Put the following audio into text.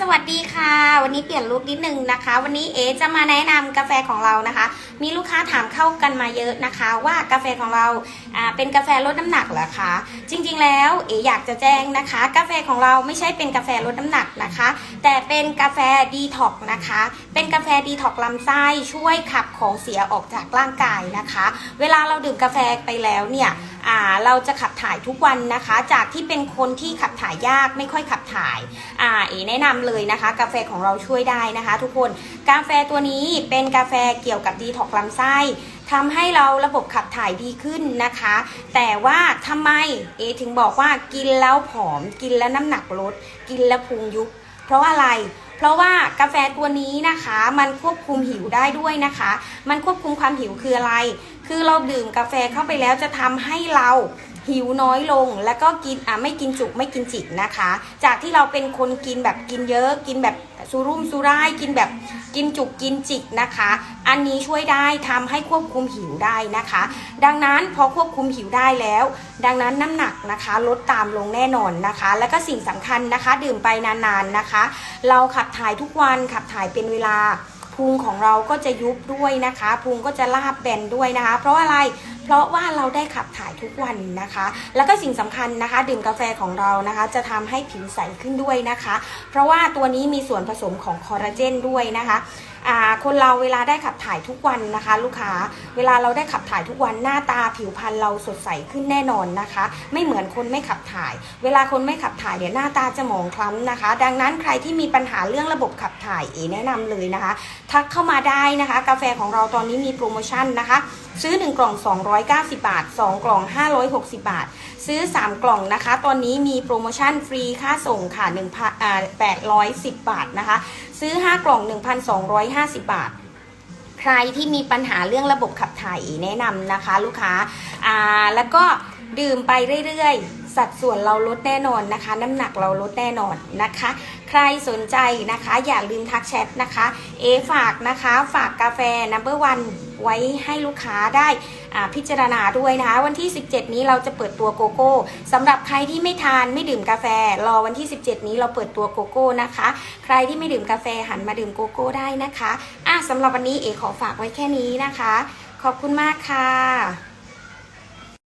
สวัสดีค่ะ วันนี้เปลี่ยนลุคนิดนึงนะคะ วันนี้เอจะมาแนะนำกาแฟของเรานะคะ มีลูกค้าถามเข้ากันมาเยอะนะคะ ว่ากาแฟของเราเป็นกาแฟลดน้ำหนักเหรอคะ จริงๆแล้วเออยากจะแจ้งนะคะ กาแฟของเราไม่ใช่เป็นกาแฟลดน้ำหนักนะคะ แต่เป็นกาแฟดีท็อกนะคะ เป็นกาแฟดีท็อกลำไส้ช่วยขับของเสียออกจากร่างกายนะคะ เวลาเราดื่มกาแฟไปแล้วเนี่ย เราจะขับถ่ายทุกวันนะคะ จากที่เป็นคนที่ขับถ่ายยากไม่ค่อยขับถ่ายอ่าเอแนะนำเลยนะคะ กาแฟของเราช่วยได้นะคะ ทุกคนกาแฟตัวนี้เป็นกาแฟเกี่ยวกับดีท็อกลำไส้ทำให้เราระบบขับถ่ายดีขึ้นนะคะ แต่ว่าทำไมเอถึงบอกว่ากินแล้วผอม กินแล้วน้ำหนักลด กินแล้วพุงยุบ เพราะอะไรเพราะว่ากาแฟตัวนี้นะคะ มันควบคุมหิวได้ด้วยนะคะ มันควบคุมความหิวคืออะไร คือเราดื่มกาแฟเข้าไปแล้วจะทำให้เราหิวน้อยลงแล้วก็กินอะไม่กินจุกไม่กินจิกนะคะ จากที่เราเป็นคนกินแบบกินเยอะ กินแบบสุรุ่มสุร่ายกินแบบกินจุกกินจิกนะคะ อันนี้ช่วยได้ทำให้ควบคุมหิวได้นะคะ ดังนั้นพอควบคุมหิวได้แล้ว ดังนั้นน้ำหนักนะคะ ลดตามลงแน่นอนนะคะ แล้วก็สิ่งสำคัญนะคะ ดื่มไปนานๆนะคะ เราขับถ่ายทุกวันขับถ่ายเป็นเวลา พุงของเราก็จะยุบด้วยนะคะ พุงก็จะลาบแบนด้วยนะคะ เพราะอะไร เพราะว่าเราได้ขับถ่ายทุกวันนะคะ แล้วก็สิ่งสำคัญนะคะดื่มกาแฟของเรานะคะ จะทำให้ผิวใสขึ้นด้วยนะคะ เพราะว่าตัวนี้มีส่วนผสมของคอลลาเจนด้วยนะคะคนเราเวลาได้ขับถ่ายทุกวันนะคะ ลูกค้าเวลาเราได้ขับถ่ายทุกวันหน้าตาผิวพรรณเราสดใสขึ้นแน่นอนนะคะ ไม่เหมือนคนไม่ขับถ่าย เวลาคนไม่ขับถ่ายเนี่ยหน้าตาจะหมองคล้ำนะคะ ดังนั้นใครที่มีปัญหาเรื่องระบบขับถ่ายเอแนะนำเลยนะคะ ทักเข้ามาได้นะคะ กาแฟของเราตอนนี้มีโปรโมชั่นนะคะ ซื้อ 1 กล่อง 290 บาท 2 กล่อง 560 บาท ซื้อ 3 กล่องนะคะ ตอนนี้มีโปรโมชั่นฟรีค่าส่งค่ะ1อ่า810 บาทนะคะ ซื้อ 5 กล่อง 1,250 บาทใครที่มีปัญหาเรื่องระบบขับถ่ายแนะนำนะคะ ลูกค้าอ่าแล้วก็ดื่มไปเรื่อยๆ สัดส่วนเราลดแน่นอนนะคะ น้ำหนักเราลดแน่นอนนะคะ ใครสนใจนะคะ อย่าลืมทักแชทนะคะ เอฝากนะคะ ฝากกาแฟ number one ไว้ให้ลูกค้าได้พิจารณาด้วยนะคะ วันที่ 17 นี้เราจะเปิดตัวโกโก้สำหรับใครที่ไม่ทานไม่ดื่มกาแฟ รอวันที่ 17 นี้เราเปิดตัวโกโก้นะคะ ใครที่ไม่ดื่มกาแฟหันมาดื่มโกโก้ได้นะคะอะสำหรับวันนี้เอขอฝากไว้แค่นี้นะคะ ขอบคุณมากค่ะ